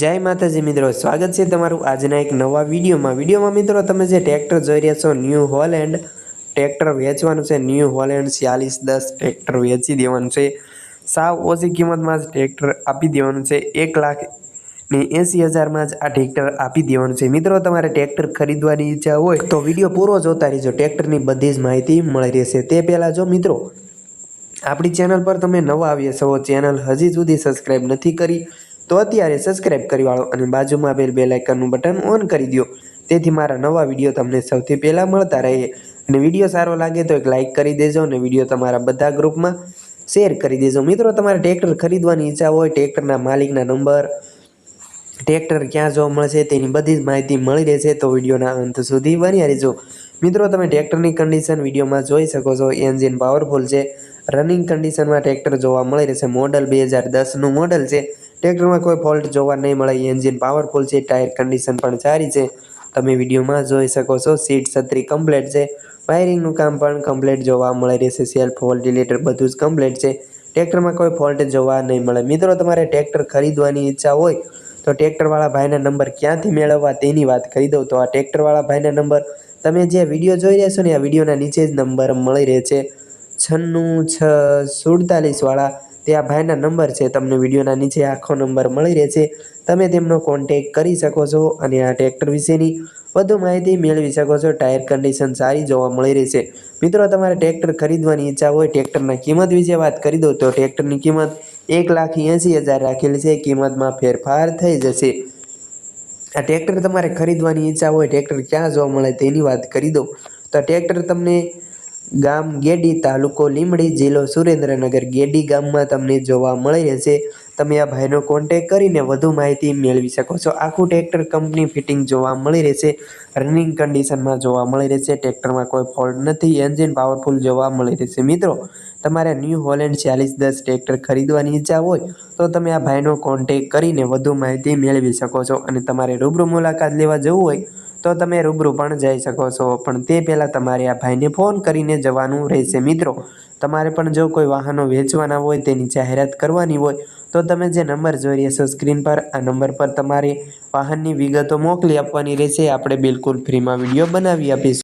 જય માતાજી મિત્રો, સ્વાગત છે તમારું આજના એક નવા વિડીયોમાં. વિડીયોમાં મિત્રો, તમે જે ટ્રેક્ટર જોઈ રહ્યા છો ન્યૂ હોલેન્ડ ટ્રેક્ટર વેચવાનું છે. ન્યૂ હોલેન્ડ ચાલીસ દસ ટ્રેક્ટર વેચી દેવાનું છે. સાવ ઓછી કિંમતમાં જ ટ્રેક્ટર આપી દેવાનું છે. એક લાખ ને એંસી હજારમાં જ આ ટ્રેક્ટર આપી દેવાનું છે. મિત્રો, તમારે ટ્રેક્ટર ખરીદવાની ઈચ્છા હોય તો વીડિયો પૂરો જોતા રહેજો. ટ્રેક્ટરની બધી જ માહિતી મળી રહેશે. તે પહેલાં જો મિત્રો, આપણી ચેનલ પર તમે નવા આવ્યા છો, ચેનલ હજી સુધી સબસ્ક્રાઈબ નથી કરી તો અત્યારે સબસ્ક્રાઈબ કરી વાળો અને બાજુમાં બેલ બે લાઇકનનું બટન ઓન કરી દો તેથી મારા નવા વીડિયો તમને સૌથી પહેલાં મળતા રહે અને વીડિયો સારો લાગે તો એક લાઇક કરી દેજો અને વીડિયો તમારા બધા ગ્રુપમાં શેર કરી દેજો. મિત્રો, તમારે ટ્રેક્ટર ખરીદવાની ઈચ્છા હોય ટ્રેક્ટરના માલિકના નંબર ટ્રેક્ટર ક્યાં જોવા મળશે તેની બધી જ માહિતી મળી રહેશે તો વિડીયોના અંત સુધી બન્યા રહેજો. મિત્રો, તમે ટ્રેક્ટરની કન્ડિશન વિડીયોમાં જોઈ શકો છો. એન્જિન પાવરફુલ છે. રનિંગ કન્ડિશનમાં ટ્રેક્ટર જોવા મળી રહેશે. મોડલ બે હજાર દસનું મોડલ છે. ટ્રેક્ટરમાં કોઈ ફોલ્ટ જોવા નહીં મળે એન્જિન પાવરફુલ છે ટાયર કન્ડિશન પણ સારી છે. તમે વિડીયોમાં જોઈ શકો છો સીટ છત્રી કમ્પ્લેટ છે. વાયરિંગનું કામ પણ કમ્પ્લેટ જોવા મળી રહેશે સેલ્ફ વોલ્ટિલેટર બધું જ કમ્પ્લેટ છે. ટ્રેક્ટરમાં કોઈ ફોલ્ટ જોવા નહીં મળે. મિત્રો, તમારે ટ્રેક્ટર ખરીદવાની ઈચ્છા હોય, તો ટ્રેક્ટરવાળા ભાઈના નંબર ક્યાંથી મેળવવા તેની વાત કરી દઉં. તો આ ટ્રેક્ટરવાળા ભાઈના નંબર તમે જે વીડિયો જોઈ રહ્યા છો ને આ વિડીયોના નીચે જ નંબર મળી રહે છે. છન્નું છ સુડતાલીસવાળા તે આ ભાઈના નંબર છે, તમને વિડીયોના નીચે આખો નંબર મળી રહે છે તમે તેમનો કોન્ટેક કરી શકો છો અને આ ટ્રેક્ટર વિશેની વધુ માહિતી મેળવી શકો છો. ટાયર કન્ડિશન સારી જોવા મળી રહેશે. મિત્રો, તમારે ટ્રેક્ટર ખરીદવાની ઈચ્છા હોય ટ્રેક્ટરના કિંમત વિશે વાત કરી દઉં તો ટ્રેક્ટરની કિંમત એક લાખ એંસી હજાર રાખેલી છે. કિંમતમાં ફેરફાર થઈ જશે. આ ટ્રેક્ટર તમારે ખરીદવાની ઈચ્છા હોય ટ્રેક્ટર ક્યાં જોવા મળે તેની વાત કરી દઉં તો ટ્રેક્ટર તમને ગામ ગેડી તાલુકો લીમડી જિલ્લો સુરેન્દ્રનગર. ગેડી ગામમાં તમને જોવા મળી રહેશે. તમે આ ભાઈનો કોન્ટેક કરીને વધુ માહિતી મેળવી શકો છો. આખું ટ્રેક્ટર કંપની ફિટિંગ જોવા મળી રહેશે. રનિંગ કન્ડિશનમાં જોવા મળી રહેશે. ટ્રેક્ટરમાં કોઈ ફોલ્ટ નથી. એન્જિન પાવરફુલ જોવા મળી રહેશે. મિત્રો, તમારે ન્યૂ હોલેન્ડ ચાલીસ દસ ટ્રેક્ટર ખરીદવાની ઈચ્છા હોય, તો તમે આ ભાઈનો કોન્ટેક કરીને વધુ માહિતી મેળવી શકો છો અને તમારે રૂબરૂ મુલાકાત લેવા જવું હોય તો તમે રૂબરૂ પણ જઈ શકો છો. પણ તે પહેલાં તમારે આ ભાઈને ફોન કરીને જવાનું રહેશે મિત્રો. તમારે પણ જો કોઈ વાહનો વેચવાના હોય, તેની જાહેરાત કરવાની હોય, તો તમે જે નંબર જોઈ રહ્યા છો સ્ક્રીન પર, આ નંબર પર તમારે વાહનની વિગતો મોકલી આપવાની રહેશે. આપણે બિલકુલ ફ્રીમાં વીડિયો બનાવી આપીશું.